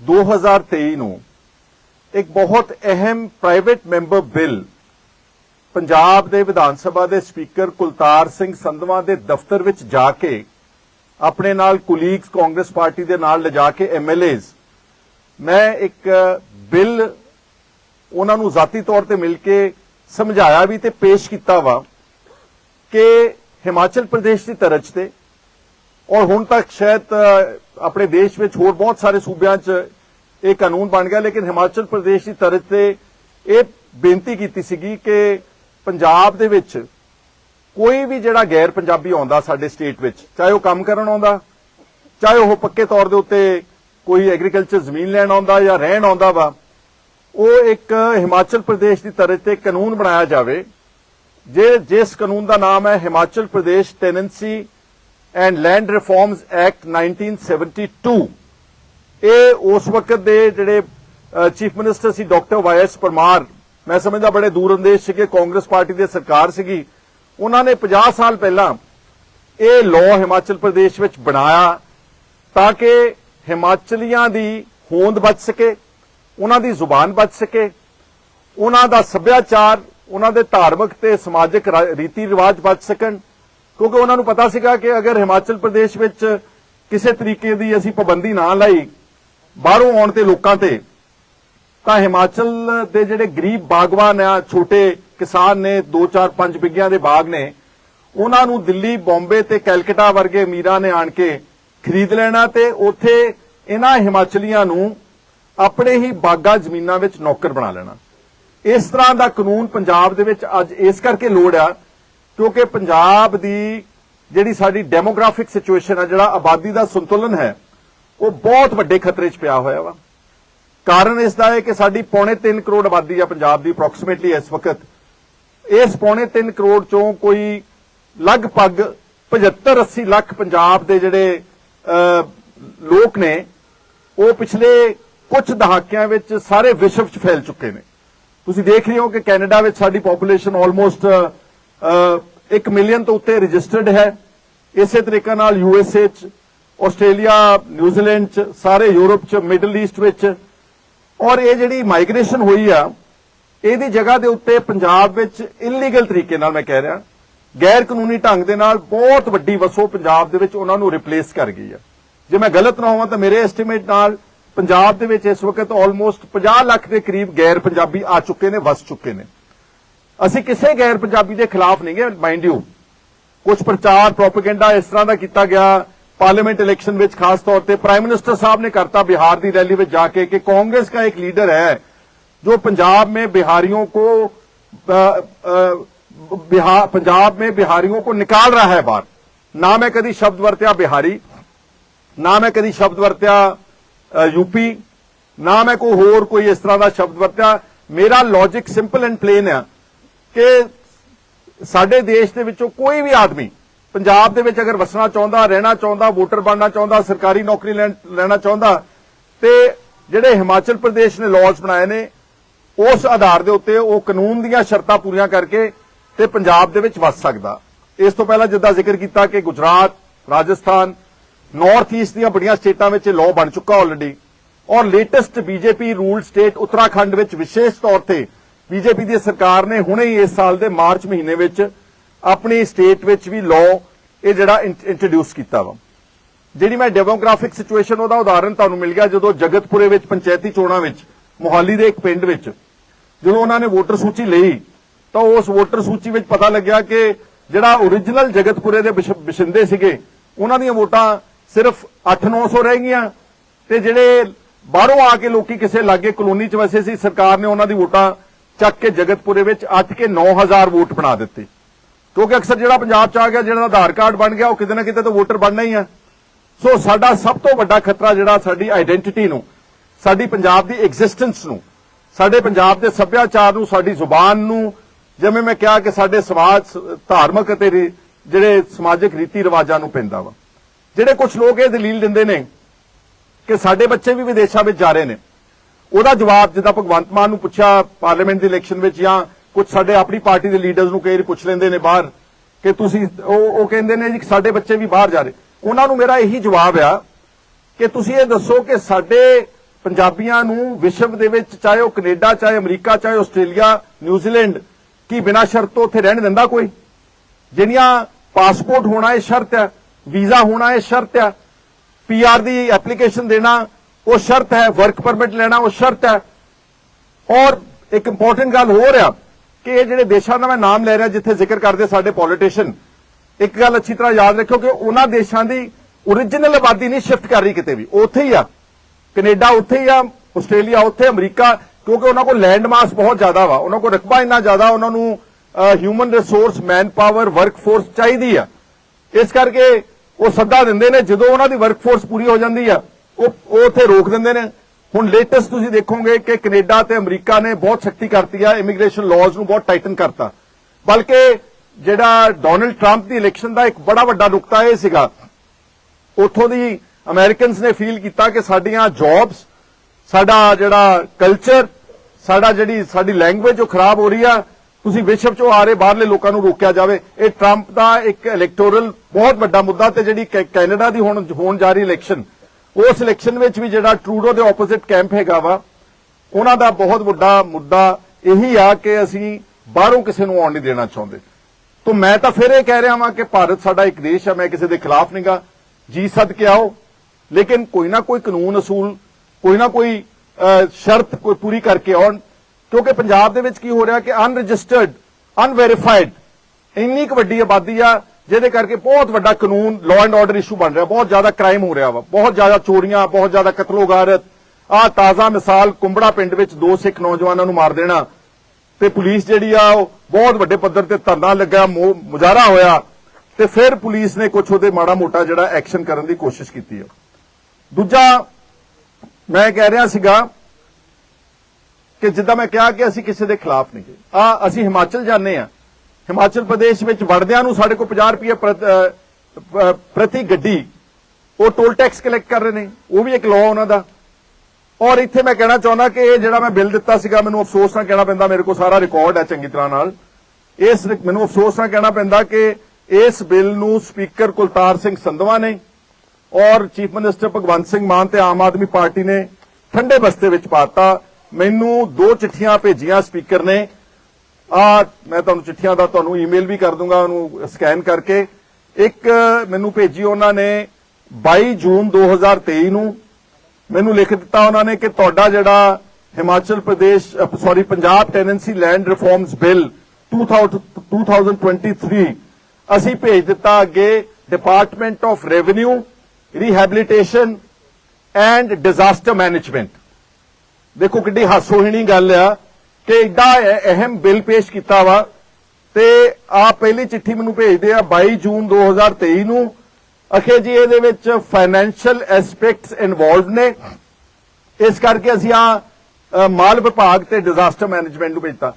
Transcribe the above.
2023 ਨੂੰ ਇੱਕ ਬਹੁਤ ਅਹਿਮ ਪ੍ਰਾਈਵੇਟ ਮੈਂਬਰ ਬਿੱਲ ਪੰਜਾਬ ਦੇ ਵਿਧਾਨ ਸਭਾ ਦੇ ਸਪੀਕਰ ਕੁਲਤਾਰ ਸਿੰਘ ਸੰਧਵਾ ਦੇ ਦਫ਼ਤਰ ਵਿੱਚ ਜਾ ਕੇ ਆਪਣੇ ਨਾਲ ਕੁਲੀਗਸ ਕਾਂਗਰਸ ਪਾਰਟੀ ਦੇ ਨਾਲ ਲਿਜਾ ਕੇ ਐਮਐਲਏਜ਼ ਮੈਂ ਇੱਕ ਬਿੱਲ ਉਹਨਾਂ ਨੂੰ ਜ਼ਾਤੀ ਤੌਰ ਤੇ ਮਿਲ ਕੇ ਸਮਝਾਇਆ ਵੀ ਤੇ ਪੇਸ਼ ਕੀਤਾ ਵਾ ਕਿ ਹਿਮਾਚਲ ਪ੍ਰਦੇਸ਼ ਦੀ ਤਰਜ਼ ਤੇ ਔਰ ਹੁਣ ਤੱਕ ਸ਼ਾਇਦ ਆਪਣੇ ਦੇਸ਼ ਵਿੱਚ ਹੋਰ ਬਹੁਤ ਸਾਰੇ ਸੂਬਿਆਂ 'ਚ ਇਹ ਕਾਨੂੰਨ ਬਣ ਗਿਆ, ਲੇਕਿਨ ਹਿਮਾਚਲ ਪ੍ਰਦੇਸ਼ ਦੀ ਤਰਜ਼ ਤੇ ਇਹ ਬੇਨਤੀ ਕੀਤੀ ਸੀਗੀ ਕਿ ਪੰਜਾਬ ਦੇ ਵਿੱਚ ਕੋਈ ਵੀ ਜਿਹੜਾ ਗੈਰ ਪੰਜਾਬੀ ਆਉਂਦਾ ਸਾਡੇ ਸਟੇਟ ਵਿੱਚ, ਚਾਹੇ ਉਹ ਕੰਮ ਕਰਨ ਆਉਂਦਾ, ਚਾਹੇ ਉਹ ਪੱਕੇ ਤੌਰ ਦੇ ਉੱਤੇ ਕੋਈ ਐਗਰੀਕਲਚਰ ਜ਼ਮੀਨ ਲੈਣ ਆਉਂਦਾ ਜਾਂ ਰਹਿਣ ਆਉਂਦਾ ਵਾ, ਉਹ ਇੱਕ ਹਿਮਾਚਲ ਪ੍ਰਦੇਸ਼ ਦੀ ਤਰਜ਼ ਤੇ ਕਾਨੂੰਨ ਬਣਾਇਆ ਜਾਵੇ। ਜੇ, ਜਿਸ ਕਾਨੂੰਨ ਦਾ ਨਾਮ ਹੈ Himachal Pradesh tenancy and land reforms act 1972 ਇਹ ਉਸ ਵਕਤ ਦੇ ਜਿਹੜੇ ਚੀਫ ਮਿਨਿਸਟਰ ਸੀ ਡਾਕਟਰ ਵਾਈਐਸ ਪਰਮਾਰ, ਮੈਂ ਸਮਝਦਾ ਬੜੇ ਦੂਰ ਅੰਦੇਸ਼ ਸੀਗੇ, ਕਾਂਗਰਸ ਪਾਰਟੀ ਦੀ ਸਰਕਾਰ ਸੀਗੀ। ਉਹਨਾਂ ਨੇ 50 ਸਾਲ ਪਹਿਲਾਂ ਇਹ ਲਾਅ ਹਿਮਾਚਲ ਪ੍ਰਦੇਸ਼ ਵਿੱਚ ਬਣਾਇਆ ਤਾਂ ਕਿ ਹਿਮਾਚਲੀਆਂ ਦੀ ਹੋਂਦ ਬਚ ਸਕੇ, ਉਹਨਾਂ ਦੀ ਜ਼ੁਬਾਨ ਬਚ ਸਕੇ, ਉਹਨਾਂ ਦਾ ਸੱਭਿਆਚਾਰ, ਉਹਨਾਂ ਦੇ ਧਾਰਮਿਕ ਤੇ ਸਮਾਜਿਕ ਰੀਤੀ ਰਿਵਾਜ ਬਚ ਸਕਣ ਕਿਉਂਕਿ ਉਹਨਾਂ ਨੂੰ ਪਤਾ ਸੀਗਾ ਕਿ ਅਗਰ ਹਿਮਾਚਲ ਪ੍ਰਦੇਸ਼ ਵਿੱਚ ਕਿਸੇ ਤਰੀਕੇ ਦੀ ਅਸੀਂ ਪਾਬੰਦੀ ਨਾ ਲਾਈ, ਬਾਹਰੋਂ ਆਉਣ ਤੇ ਲੋਕਾਂ ਤੇ, ਤਾਂ ਹਿਮਾਚਲ ਦੇ ਜਿਹੜੇ ਗਰੀਬ ਬਾਗਵਾਨ ਆ, ਛੋਟੇ ਕਿਸਾਨ ਨੇ 2 4 5 ਬਿੱਗਿਆਂ ਦੇ ਬਾਗ ਨੇ, ਉਹਨਾਂ ਨੂੰ ਦਿੱਲੀ, ਬੰਬੇ ਤੇ ਕੈਲਕਟਾ ਵਰਗੇ ਅਮੀਰਾਂ ਨੇ ਆਣ ਕੇ ਖਰੀਦ ਲੈਣਾ ਤੇ ਉੱਥੇ ਇਹਨਾਂ ਹਿਮਾਚਲੀਆਂ ਨੂੰ ਆਪਣੇ ਹੀ ਬਾਗਾ ਜ਼ਮੀਨਾਂ ਵਿੱਚ ਨੌਕਰ ਬਣਾ ਲੈਣਾ। ਇਸ ਤਰ੍ਹਾਂ ਦਾ ਕਾਨੂੰਨ ਪੰਜਾਬ ਦੇ ਵਿੱਚ ਅੱਜ ਇਸ ਕਰਕੇ ਲੋੜ ਆ ਕਿਉਂਕਿ ਪੰਜਾਬ ਦੀ ਜਿਹੜੀ ਸਾਡੀ ਡੈਮੋਗ੍ਰਾਫਿਕ ਸਿਚੁਏਸ਼ਨ ਹੈ ਜਿਹੜਾ ਆਬਾਦੀ ਦਾ ਸੰਤੁਲਨ ਹੈ, ਉਹ ਬਹੁਤ ਵੱਡੇ ਖਤਰੇ 'ਚ ਪਿਆ ਹੋਇਆ ਵਾ। ਕਾਰਨ ਇਸ ਦਾ ਹੈ ਕਿ ਸਾਡੀ ਪੌਣੇ 3 ਕਰੋੜ ਆਬਾਦੀ ਆ ਪੰਜਾਬ ਦੀ ਅਪਰੋਕਸੀਮੇਟਲੀ ਇਸ ਵਕਤ। ਇਸ ਪੌਣੇ 3 ਕਰੋੜ ਚੋਂ ਕੋਈ ਲਗਭਗ 75 80 ਲੱਖ ਪੰਜਾਬ ਦੇ ਜਿਹੜੇ ਲੋਕ ਨੇ, ਉਹ ਪਿਛਲੇ ਕੁਝ ਦਹਾਕਿਆਂ ਵਿੱਚ ਸਾਰੇ ਵਿਸ਼ਵ 'ਚ ਫੈਲ ਚੁੱਕੇ ਨੇ। ਤੁਸੀਂ ਦੇਖ ਰਹੇ ਹੋ ਕਿ ਕੈਨੇਡਾ ਵਿੱਚ ਸਾਡੀ ਪੋਪੂਲੇਸ਼ਨ ਆਲਮੋਸਟ 1 ਮਿਲੀਅਨ ਤੋਂ ਉੱਤੇ ਰਜਿਸਟਰਡ ਹੈ। ਇਸੇ ਤਰੀਕੇ ਨਾਲ ਯੂਐਸਏ 'ਚ, ਆਸਟ੍ਰੇਲੀਆ, ਨਿਊਜ਼ੀਲੈਂਡ 'ਚ, ਸਾਰੇ ਯੂਰਪ 'ਚ, ਮਿਡਲ ਈਸਟ ਵਿੱਚ। ਔਰ ਇਹ ਜਿਹੜੀ ਮਾਈਗ੍ਰੇਸ਼ਨ ਹੋਈ ਆ, ਇਹਦੀ ਜਗ੍ਹਾ ਦੇ ਉੱਤੇ ਪੰਜਾਬ ਵਿੱਚ ਇਲੀਗਲ ਤਰੀਕੇ ਨਾਲ ਮੈਂ ਕਹਿ ਰਿਹਾ ਗੈਰ ਕਾਨੂੰਨੀ ਢੰਗ ਦੇ ਨਾਲ ਬਹੁਤ ਵੱਡੀ ਵਸੋਂ ਪੰਜਾਬ ਦੇ ਵਿੱਚ ਉਹਨਾਂ ਨੂੰ ਰਿਪਲੇਸ ਕਰ ਗਈ ਆ। ਜੇ ਮੈਂ ਗਲਤ ਨਾ ਹੋਵਾਂ ਤਾਂ ਮੇਰੇ ਐਸਟੀਮੇਟ ਨਾਲ ਪੰਜਾਬ ਦੇ ਵਿੱਚ ਇਸ ਵਕਤ ਆਲਮੋਸਟ 50 ਲੱਖ ਦੇ ਕਰੀਬ ਗੈਰ ਪੰਜਾਬੀ ਆ ਚੁੱਕੇ ਨੇ, ਵਸ ਚੁੱਕੇ ਨੇ। ਅਸੀਂ ਕਿਸੇ ਗੈਰ ਪੰਜਾਬੀ ਦੇ ਖਿਲਾਫ ਨਹੀਂ ਗਏ ਮਾਈਂਡ ਯੂ ਕੁਝ ਪ੍ਰਚਾਰ, ਪ੍ਰੋਪਗੈਂਡਾ ਇਸ ਤਰ੍ਹਾਂ ਦਾ ਕੀਤਾ ਗਿਆ, ਪਾਰਲੀਮੈਂਟ ਇਲੈਕਸ਼ਨ ਵਿੱਚ ਖਾਸ ਤੌਰ ਤੇ ਪ੍ਰਾਈਮ ਮਿਨਿਸਟਰ ਸਾਹਿਬ ਨੇ ਕਰਤਾ ਬਿਹਾਰ ਦੀ ਰੈਲੀ ਵਿੱਚ ਜਾ ਕੇ ਕਿ ਕਾਂਗਰਸ ਦਾ ਇੱਕ ਲੀਡਰ ਹੈ, ਜੋ ਪੰਜਾਬ में ਬਿਹਾਰੀਆਂ को बिहार पंजाब में बिहारियों को निकाल रहा है बाहर ना मैं कभी शब्द वर्त्या बिहारी ना मैं कभी शब्द वर्त्या ਨਾ ਮੈਂ ਕੋਈ ਹੋਰ ਕੋਈ ਇਸ ਤਰ੍ਹਾਂ ਦਾ ਸ਼ਬਦ ਵਰਤਿਆ। ਮੇਰਾ मेरा ਸਿੰਪਲ ਐਂਡ ਪਲੇਨ प्लेन ਕਿ ਸਾਡੇ ਦੇਸ਼ ਦੇ ਵਿੱਚੋਂ ਕੋਈ ਵੀ ਆਦਮੀ ਪੰਜਾਬ ਦੇ ਵਿੱਚ ਅਗਰ ਵਸਣਾ ਚਾਹੁੰਦਾ, ਰਹਿਣਾ ਚਾਹੁੰਦਾ, ਵੋਟਰ ਬਣਨਾ ਚਾਹੁੰਦਾ, ਸਰਕਾਰੀ ਨੌਕਰੀ ਲੈਣਾ ਚਾਹੁੰਦਾ, ਤੇ ਜਿਹੜੇ ਹਿਮਾਚਲ ਪ੍ਰਦੇਸ਼ ਨੇ ਲਾਜ਼ ਬਣਾਏ ਨੇ, ਉਸ ਆਧਾਰ ਦੇ ਉੱਤੇ ਉਹ ਕਾਨੂੰਨ ਦੀਆਂ ਸ਼ਰਤਾਂ ਪੂਰੀਆਂ ਕਰਕੇ ਤੇ ਪੰਜਾਬ ਦੇ ਵਿੱਚ ਵਸ ਸਕਦਾ। ਇਸ ਤੋਂ ਪਹਿਲਾਂ ਜਿੱਦਾਂ ਜ਼ਿਕਰ ਕੀਤਾ ਕਿ ਗੁਜਰਾਤ, ਰਾਜਸਥਾਨ ਨਾਰਥ ਈਸਟ ਦੀਆਂ ਬੜੀਆਂ ਸਟੇਟਾਂ ਵਿੱਚ ਇਹ ਲਾਅ ਬਣ ਚੁੱਕਾ ਆਲਰੇਡੀ ਔਰ latest BJP rule state Uttarakhand ਵਿੱਚ ਵਿਸ਼ੇਸ਼ ਤੌਰ ਤੇ ਬੀਜੇਪੀ ਦੀ ਸਰਕਾਰ ਨੇ ਹੁਣੇ ਹੀ ਇਸ ਸਾਲ ਦੇ ਮਾਰਚ ਮਹੀਨੇ ਵਿੱਚ ਆਪਣੀ ਸਟੇਟ ਵਿੱਚ ਵੀ ਲਾਅ ਇਹ ਜਿਹੜਾ ਇੰਟਰੋਡਿਊਸ ਕੀਤਾ ਵਾ। ਜਿਹੜੀ ਮੈਂ ਡੈਮੋਗ੍ਰਾਫਿਕ ਸਿਚੁਏਸ਼ਨ ਉਹਦਾ ਉਦਾਹਰਨ ਤੁਹਾਨੂੰ ਮਿਲ ਗਿਆ ਜਦੋਂ ਜਗਤਪੁਰੇ ਵਿੱਚ, ਪੰਚਾਇਤੀ ਚੋਣਾਂ ਵਿੱਚ, ਮੋਹਾਲੀ ਦੇ ਇੱਕ ਪਿੰਡ ਵਿੱਚ ਜਦੋਂ ਉਹਨਾਂ ਨੇ ਵੋਟਰ ਸੂਚੀ ਲਈ, ਤਾਂ ਉਸ ਵੋਟਰ ਸੂਚੀ ਵਿੱਚ ਪਤਾ ਲੱਗਿਆ ਕਿ ਜਿਹੜਾ origignal ਜਗਤਪੁਰੇ ਦੇ ਬਿਸ਼- ਸੀਗੇ, ਉਹਨਾਂ ਦੀਆਂ ਵੋਟਾਂ ਸਿਰਫ 8-900 ਰਹਿ ਗਈਆਂ ਤੇ ਜਿਹੜੇ ਬਾਹਰੋਂ ਆ ਕੇ ਲੋਕੀ ਕਿਸੇ ਲਾਗੇ ਕਲੋਨੀ 'ਚ ਵਸੇ ਸੀ, ਸਰਕਾਰ ਨੇ ਉਹਨਾਂ ਦੀ ਵੋਟਾਂ ਚੱਕ ਕੇ ਜਗਤਪੁਰੇ ਵਿੱਚ 8 ਕੇ 9000 ਵੋਟ ਬਣਾ ਦਿੱਤੇ। ਕਿਉਂਕਿ ਅਕਸਰ ਜਿਹੜਾ ਪੰਜਾਬ 'ਚ ਆ ਗਿਆ, ਜਿਹੜਾ ਆਧਾਰ ਕਾਰਡ ਬਣ ਗਿਆ, ਉਹ ਕਿਤੇ ਨਾ ਕਿਤੇ ਤਾਂ ਵੋਟਰ ਬਣਨਾ ਹੀ ਹੈ ਸੋ ਸਾਡਾ ਸਭ ਤੋਂ ਵੱਡਾ ਖਤਰਾ ਜਿਹੜਾ ਸਾਡੀ ਆਇਡੈਂਟੀਟੀ ਨੂੰ, ਸਾਡੀ ਪੰਜਾਬ ਦੀ ਐਗਜ਼ਿਸਟੈਂਸ ਨੂੰ, ਸਾਡੇ ਪੰਜਾਬ ਦੇ ਸੱਭਿਆਚਾਰ ਨੂੰ, ਸਾਡੀ ਜ਼ੁਬਾਨ ਨੂੰ, ਜਿਵੇਂ ਮੈਂ ਕਿਹਾ ਕਿ ਸਾਡੇ ਸਮਾਜ, ਧਾਰਮਿਕ ਅਤੇ ਜਿਹੜੇ ਸਮਾਜਿਕ ਰੀਤੀ ਰਿਵਾਜਾਂ ਨੂੰ ਪੈਂਦਾ ਵਾ। ਜਿਹੜੇ ਕੁਝ ਲੋਕ ਇਹ ਦਲੀਲ ਦਿੰਦੇ ਨੇ ਕਿ ਸਾਡੇ ਬੱਚੇ ਵੀ ਵਿਦੇਸ਼ਾਂ ਵਿੱਚ ਜਾ ਰਹੇ ਨੇ। ਉਹਦਾ ਜਵਾਬ ਜਿੱਦਾਂ ਭਗਵੰਤ ਮਾਨ ਨੂੰ ਪੁੱਛਿਆ ਪਾਰਲੀਮੈਂਟ ਦੀ ਇਲੈਕਸ਼ਨ ਵਿੱਚ ਜਾਂ ਕੁਝ ਸਾਡੇ ਆਪਣੀ ਪਾਰਟੀ ਦੇ ਲੀਡਰਸ ਨੂੰ ਕਈ ਪੁੱਛ ਲੈਂਦੇ ਨੇ ਬਾਹਰ ਕਿ ਤੁਸੀਂ ਉਹ ਉਹ ਕਹਿੰਦੇ ਨੇ ਜੀ ਸਾਡੇ ਬੱਚੇ ਵੀ ਬਾਹਰ ਜਾ ਰਹੇ। ਉਹਨਾਂ ਨੂੰ ਮੇਰਾ ਇਹੀ ਜਵਾਬ ਆ ਕਿ ਤੁਸੀਂ ਇਹ ਦੱਸੋ ਕਿ ਸਾਡੇ ਪੰਜਾਬੀਆਂ ਨੂੰ ਵਿਸ਼ਵ ਦੇ ਵਿੱਚ ਚਾਹੇ ਉਹ ਕੈਨੇਡਾ, ਚਾਹੇ ਅਮਰੀਕਾ, ਚਾਹੇ ਆਸਟ੍ਰੇਲੀਆ, ਨਿਊਜ਼ੀਲੈਂਡ ਕੀ ਬਿਨਾਂ ਸ਼ਰਤ ਤੋਂ ਉੱਥੇ ਰਹਿਣ ਦਿੰਦਾ ਕੋਈ? ਜਿਹੜੀਆਂ ਪਾਸਪੋਰਟ ਹੋਣਾ ਇਹ ਸ਼ਰਤ ਹੈ ਵੀਜ਼ਾ ਹੋਣਾ ਇਹ ਸ਼ਰਤ ਹੈ ਪੀਆਰ ਦੀ ਐਪਲੀਕੇਸ਼ਨ ਦੇਣਾ ਉਹ ਸ਼ਰਤ ਹੈ ਵਰਕ ਪਰਮਿਟ ਲੈਣਾ ਉਹ ਸ਼ਰਤ ਹੈ। ਔਰ ਇੱਕ ਇੰਪੋਰਟੈਂਟ ਗੱਲ ਹੋਰ ਆ ਕਿ ਇਹ ਜਿਹੜੇ ਦੇਸ਼ਾਂ ਦਾ ਮੈਂ ਨਾਮ ਲੈ ਰਿਹਾ ਜਿੱਥੇ ਜ਼ਿਕਰ ਕਰਦੇ ਸਾਡੇ ਪੋਲੀਟੀਸ਼ੀਅਨ ਇੱਕ ਗੱਲ ਅੱਛੀ ਤਰ੍ਹਾਂ ਯਾਦ ਰੱਖਿਓ ਕਿ ਉਹਨਾਂ ਦੇਸ਼ਾਂ ਦੀ origignal ਆਬਾਦੀ ਨਹੀਂ ਸ਼ਿਫਟ ਕਰ ਰਹੀ ਕਿਤੇ ਵੀ। ਉੱਥੇ ਹੀ ਆ। ਕੈਨੇਡਾ ਉੱਥੇ ਹੀ ਆ, ਆਸਟ੍ਰੇਲੀਆ ਉੱਥੇ, ਅਮਰੀਕਾ, ਕਿਉਂਕਿ ਉਹਨਾਂ ਕੋਲ ਲੈਂਡ ਮਾਸ ਬਹੁਤ ਜ਼ਿਆਦਾ ਵਾ। ਉਹਨਾਂ ਕੋਲ ਰਕਬਾ ਇੰਨਾ ਜ਼ਿਆਦਾ, ਉਹਨਾਂ ਨੂੰ human resource manpower workforce ਚਾਹੀਦੀ ਆ। ਇਸ ਕਰਕੇ ਉਹ ਸੱਦਾ ਦਿੰਦੇ ਨੇ ਜਦੋਂ ਉਹਨਾਂ ਦੀ ਵਰਕ ਫੋਰਸ ਪੂਰੀ ਹੋ ਜਾਂਦੀ ਆ। ਉਹ ਉਹ ਉੱਥੇ ਰੋਕ ਦਿੰਦੇ ਨੇ। ਹੁਣ ਲੇਟੈਸਟ ਤੁਸੀਂ ਦੇਖੋਗੇ ਕਿ ਕੈਨੇਡਾ ਤੇ ਅਮਰੀਕਾ ਨੇ ਬਹੁਤ ਸਖਤੀ ਕਰਤੀ ਆ ਇਮੀਗ੍ਰੇਸ਼ਨ ਲਾਜ਼ ਨੂੰ ਬਹੁਤ ਟਾਈਟਨ ਕਰਤਾ। ਬਲਕਿ ਜਿਹੜਾ ਡੋਨਲਡ ਟਰੰਪ ਦੀ ਇਲੈਕਸ਼ਨ ਦਾ ਇੱਕ ਬੜਾ ਵੱਡਾ ਨੁਕਤਾ ਇਹ ਸੀਗਾ। ਉਥੋਂ ਦੀ ਅਮਰੀਕਨਸ ਨੇ ਫੀਲ ਕੀਤਾ ਕਿ ਸਾਡੀਆਂ ਜੌਬਸ ਸਾਡਾ ਜਿਹੜਾ ਕਲਚਰ ਸਾਡਾ ਜਿਹੜੀ ਸਾਡੀ ਲੈਂਗੁਏਜ ਉਹ ਖਰਾਬ ਹੋ ਰਹੀ ਆ। ਤੁਸੀਂ ਵਿਸ਼ਵ ਚੋਂ ਆ ਰਹੇ, ਬਾਹਰਲੇ ਲੋਕਾਂ ਨੂੰ ਰੋਕਿਆ ਜਾਵੇ। ਇਹ ਟਰੰਪ ਦਾ ਇੱਕ ਇਲੈਕਟੋਰਲ ਬਹੁਤ ਵੱਡਾ ਮੁੱਦਾ ਤੇ ਜਿਹੜੀ ਕੈਨੇਡਾ ਦੀ ਹੁਣ ਹੋਣ ਜਾ ਰਹੀ ਇਲੈਕਸ਼ਨ ਉਸ ਇਲੈਕਸ਼ਨ ਵਿੱਚ ਵੀ ਜਿਹੜਾ ਟਰੂਡੋ ਦੇ ਆਪੋਜ਼ਿਟ ਕੈਂਪ ਹੈਗਾ ਵਾ, ਉਹਨਾਂ ਦਾ ਬਹੁਤ ਵੱਡਾ ਮੁੱਦਾ ਇਹੀ ਆ ਕਿ ਅਸੀਂ ਬਾਹਰੋਂ ਕਿਸੇ ਨੂੰ ਆਉਣ ਨਹੀਂ ਦੇਣਾ ਚਾਹੁੰਦੇ। ਤੋਂ ਮੈਂ ਤਾਂ ਫਿਰ ਇਹ ਕਹਿ ਰਿਹਾ ਹਾਂ ਕਿ ਭਾਰਤ ਸਾਡਾ ਇੱਕ ਦੇਸ਼ ਹੈ ਮੈਂ ਕਿਸੇ ਦੇ ਖਿਲਾਫ ਨਹੀਂਗਾ ਜੀ ਸਦ ਕੇ ਆਓ। ਲੇਕਿਨ ਕੋਈ ਨਾ ਕੋਈ ਕਾਨੂੰਨ ਅਸੂਲ, ਕੋਈ ਨਾ ਕੋਈ ਸ਼ਰਤ ਕੋਈ ਪੂਰੀ ਕਰਕੇ ਆਉਣ। ਕਿਉਂਕਿ ਪੰਜਾਬ ਦੇ ਵਿੱਚ ਕੀ ਹੋ ਰਿਹਾ ਕਿ ਅਨਰਜਿਸਟਰਡ ਅਨਵੈਰੀਫਾਈਡ ਇੰਨੀ ਕੁ ਵੱਡੀ ਆਬਾਦੀ ਆ ਜਿਹਦੇ ਕਰਕੇ ਬਹੁਤ ਵੱਡਾ ਕਾਨੂੰਨ ਲਾਅ ਐਂਡ ਆਰਡਰ ਇਸ਼ੂ ਬਣ ਰਿਹਾ। ਬਹੁਤ ਜ਼ਿਆਦਾ ਕ੍ਰਾਈਮ ਹੋ ਰਿਹਾ ਵਾ। ਬਹੁਤ ਜ਼ਿਆਦਾ ਚੋਰੀਆਂ, ਬਹੁਤ ਜ਼ਿਆਦਾ ਕਤਲੋਗਾਰਤ। ਆ ਤਾਜ਼ਾ ਮਿਸਾਲ ਕੁੰਬੜਾ ਪਿੰਡ ਵਿੱਚ ਦੋ ਸਿੱਖ ਨੌਜਵਾਨਾਂ ਨੂੰ ਮਾਰ ਦੇਣਾ। ਤੇ ਪੁਲਿਸ ਜਿਹੜੀ ਆ, ਉਹ ਬਹੁਤ ਵੱਡੇ ਪੱਧਰ ਤੇ ਧਰਨਾ ਲੱਗਾ ਮੁਜ਼ਾਹਰਾ ਹੋਇਆ। ਤੇ ਫਿਰ ਪੁਲਿਸ ਨੇ ਕੁਝ ਉਹਦੇ ਮਾੜਾ ਮੋਟਾ ਜਿਹੜਾ ਐਕਸ਼ਨ ਕਰਨ ਦੀ ਕੋਸ਼ਿਸ਼ ਕੀਤੀ ਹੈ ਦੂਜਾ, ਮੈਂ ਕਹਿ ਰਿਹਾ ਸੀਗਾ ਕਿ ਜਿੱਦਾਂ ਮੈਂ ਕਿਹਾ ਕਿ ਅਸੀਂ ਕਿਸੇ ਦੇ ਖਿਲਾਫ ਨਹੀਂ। ਗਏ ਆ ਅਸੀਂ ਹਿਮਾਚਲ ਜਾਂਦੇ ਆ। ਹਿਮਾਚਲ ਪ੍ਰਦੇਸ਼ ਵਿੱਚ ਵੜਦਿਆਂ ਨੂੰ ਸਾਡੇ ਕੋਲ 50 ਰੁਪਏ ਪ੍ਰਤੀ ਗੱਡੀ। ਉਹ ਟੋਲ ਟੈਕਸ ਕਲੈਕਟ ਕਰ ਰਹੇ ਨੇ। ਉਹ ਵੀ ਇੱਕ ਲਾਅ ਉਹਨਾਂ ਦਾ। ਔਰ ਇੱਥੇ ਮੈਂ ਕਹਿਣਾ ਚਾਹੁੰਦਾ ਕਿ ਇਹ ਜਿਹੜਾ ਮੈਂ ਬਿੱਲ ਦਿੱਤਾ ਸੀਗਾ, ਮੈਨੂੰ ਅਫਸੋਸ ਨਾਲ ਕਹਿਣਾ ਪੈਂਦਾ, ਮੇਰੇ ਕੋਲ ਸਾਰਾ ਰਿਕਾਰਡ ਹੈ ਚੰਗੀ ਤਰ੍ਹਾਂ ਨਾਲ। ਇਸ ਮੈਨੂੰ ਅਫਸੋਸ ਨਾਲ ਕਹਿਣਾ ਪੈਂਦਾ ਕਿ ਇਸ ਬਿੱਲ ਨੂੰ ਸਪੀਕਰ ਕੁਲਤਾਰ ਸਿੰਘ ਸੰਧਵਾ ਨੇ ਔਰ ਚੀਫ ਮਿਨਿਸਟਰ ਭਗਵੰਤ ਸਿੰਘ ਮਾਨ ਤੇ ਆਮ ਆਦਮੀ ਪਾਰਟੀ ਨੇ ਠੰਡੇ ਬਸਤੇ ਵਿੱਚ ਪਾਤਾ। ਮੈਨੂੰ ਦੋ ਚਿੱਠੀਆਂ ਭੇਜੀਆਂ ਸਪੀਕਰ ਨੇ। ਆ ਮੈਂ ਤੁਹਾਨੂੰ ਚਿੱਠੀਆਂ ਦਾ ਤੁਹਾਨੂੰ ਈਮੇਲ ਵੀ ਕਰ ਦੂੰਗਾ, ਉਹਨੂੰ ਸਕੈਨ ਕਰਕੇ। ਇੱਕ ਮੈਨੂੰ ਭੇਜੀ ਉਹਨਾਂ ਨੇ 22 ਜੂਨ 2023 ਨੂੰ। ਮੈਨੂੰ ਲਿਖ ਦਿੱਤਾ ਉਹਨਾਂ ਨੇ ਕਿ ਤੁਹਾਡਾ ਜਿਹੜਾ Himachal Pradesh sorry Punjab tenancy land reforms bill 2023 ਅਸੀਂ ਭੇਜ ਦਿੱਤਾ ਅੱਗੇ department of revenue rehabilitation and disaster management ਦੇਖੋ ਕਿੱਡੀ ਹਾਸੋਹੀਣੀ ਗੱਲ ਆ। ਕਿ ਏਡਾ ਅਹਿਮ ਬਿੱਲ ਪੇਸ਼ ਕੀਤਾ ਵਾ ਤੇ ਆ ਪਹਿਲੀ ਚਿੱਠੀ ਮੈਨੂੰ ਭੇਜਦੇ ਆ 22 ਜੂਨ 2023 ਨੂੰ। ਅਖੇ ਜੀ, ਇਹਦੇ ਵਿੱਚ ਫਾਈਨੈਂਸ਼ੀਅਲ ਐਸਪੈਕਟਸ ਇਨਵੋਲਵ ਨੇ। ਇਸ ਕਰਕੇ ਅਸੀਂ ਆ ਮਾਲ ਵਿਭਾਗ ਤੇ ਡਿਜ਼ਾਸਟਰ ਮੈਨੇਜਮੈਂਟ ਨੂੰ ਭੇਜਤਾ।